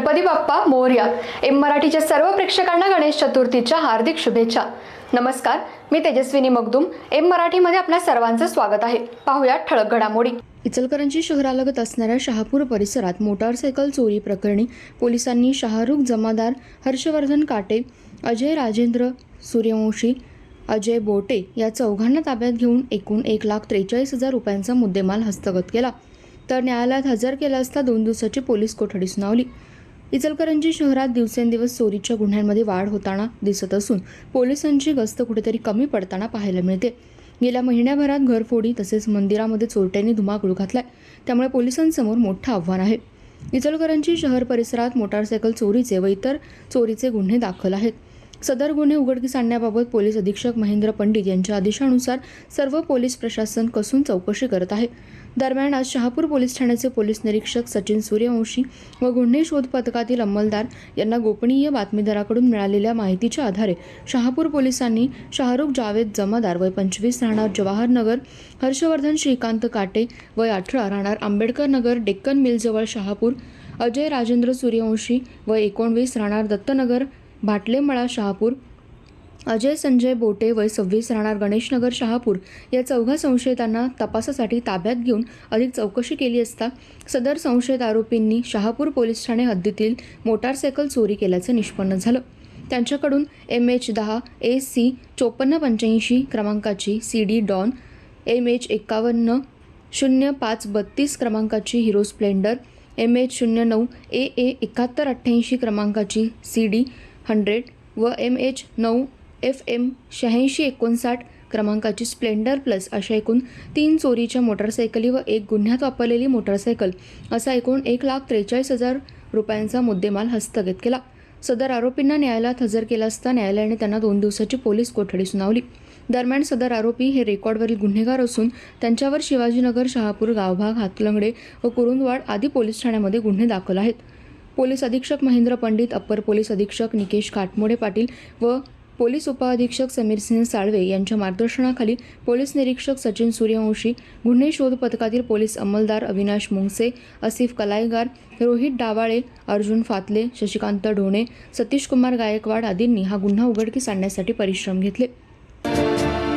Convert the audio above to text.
Ganpati Bappa Morya M मराठीच्या सर्व प्रेक्षकांना गणेश चतुर्थीच्या हार्दिक शुभेच्छा. नमस्कार मी तेजस्विनी मगदुम एम मराठीमध्ये आपल्या सर्वांचं स्वागत आहे. पाहूया ठळक घडामोडी. इचलकरंजी शहरालगत असणाऱ्या शहापूर परिसरात मोटारसायकल चोरी प्रकरणी पोलिसांनी शहारुख जमादार हर्षवर्धन काटे अजय राजेंद्र सूर्यवंशी अजय बोटे या चौघांना ताब्यात घेऊन एकूण एक लाख त्रेचाळीस हजार रुपयांचा मुद्देमाल हस्तगत केला. तर न्यायालयात हजर केला असता दोन दिवसाची पोलीस कोठडी सुनावली. इचलकरंजी शहरात दिवसेंदिवस चोरीच्या गुन्ह्यांमध्ये वाढ होताना दिसत असून पोलिसांची गस्त कुठेतरी कमी पडताना पाहायला मिळते. गेल्या महिन्याभरात घरफोडी तसेच मंदिरामध्ये चोरट्यांनी धुमाकूळ घातलाय. त्यामुळे पोलिसांसमोर मोठं आव्हान आहे. इचलकरंजी शहर परिसरात मोटारसायकल चोरीचे व इतर चोरीचे गुन्हे दाखल आहेत. सदर गुन्हे उघडकीस आणण्याबाबत पोलीस अधीक्षक महेंद्र पंडित यांच्या आदेशानुसार सर्व पोलीस प्रशासन कसून चौकशी करत आहे. दरम्यान आज शहापूर पोलीस ठाण्याचे पोलीस निरीक्षक सचिन सूर्यवंशी व गुन्हे शोध पथकातील अंमलदार यांना गोपनीय बातमीदाराकडून मिळालेल्या माहितीच्या आधारे शहापूर पोलिसांनी शाहरुख जावेद जमादार वय पंचवीस राहणार जवाहरनगर हर्षवर्धन श्रीकांत काटे वय अठरा राहणार आंबेडकर नगर डेक्कन मिलजवळ शहापूर अजय राजेंद्र सूर्यवंशी व एकोणवीस राहणार दत्तनगर भाटलेमळा शहापूर अजय संजय बोटे वय सव्वीस राहणार गणेशनगर शहापूर या चौघा संशयितांना तपासासाठी ताब्यात घेऊन अधिक चौकशी केली असता सदर संशयित आरोपींनी शहापूर पोलीस ठाणे हद्दीतील मोटारसायकल चोरी केल्याचं निष्पन्न झालं. त्यांच्याकडून एम एच दहा ए सी चोपन्न पंच्याऐंशी क्रमांकाची C D Dawn M H एकावन्न शून्य पाच बत्तीस क्रमांकाची हिरो स्प्लेंडर एम एच शून्य नऊ ए ए एकाहत्तर अठ्ठ्याऐंशी क्रमांकाची सी डी हंड्रेड व एम एच नऊ एफ एम शहाऐंशी एकोणसाठ क्रमांकाची स्प्लेंडर प्लस अशा एकूण तीन चोरीच्या मोटारसायकली व एक गुन्ह्यात वापरलेली मोटारसायकल असा एकूण एक लाख त्रेचाळीस हजार रुपयांचा मुद्देमाल हस्तगत केला. सदर आरोपींना न्यायालयात हजर केला असता न्यायालयाने त्यांना दोन दिवसाची पोलीस कोठडी सुनावली. दरम्यान सदर आरोपी हे रेकॉर्डवरील गुन्हेगार असून त्यांच्यावर शिवाजीनगर शहापूर गावभाग हातलंगडे व कुरुंदवाड आदी पोलीस ठाण्यामध्ये गुन्हे दाखल आहेत. पोलीस अधीक्षक महेंद्र पंडित अप्पर पोलीस अधीक्षक निकेश काटमोडे पाटील व पोलीस उपअधीक्षक समीर सिंह साळवे यांच्या मार्गदर्शनाखाली पोलीस निरीक्षक सचिन सूर्यवंशी गुन्हे शोध पथकातील पोलीस अंमलदार अविनाश मुंगसे असिफ कलाईगार रोहित डावाळे अर्जुन फातले शशिकांत ढोणे सतीश कुमार गायकवाड आदींनी हा गुन्हा उघडकीस आणण्यासाठी परिश्रम घेतले.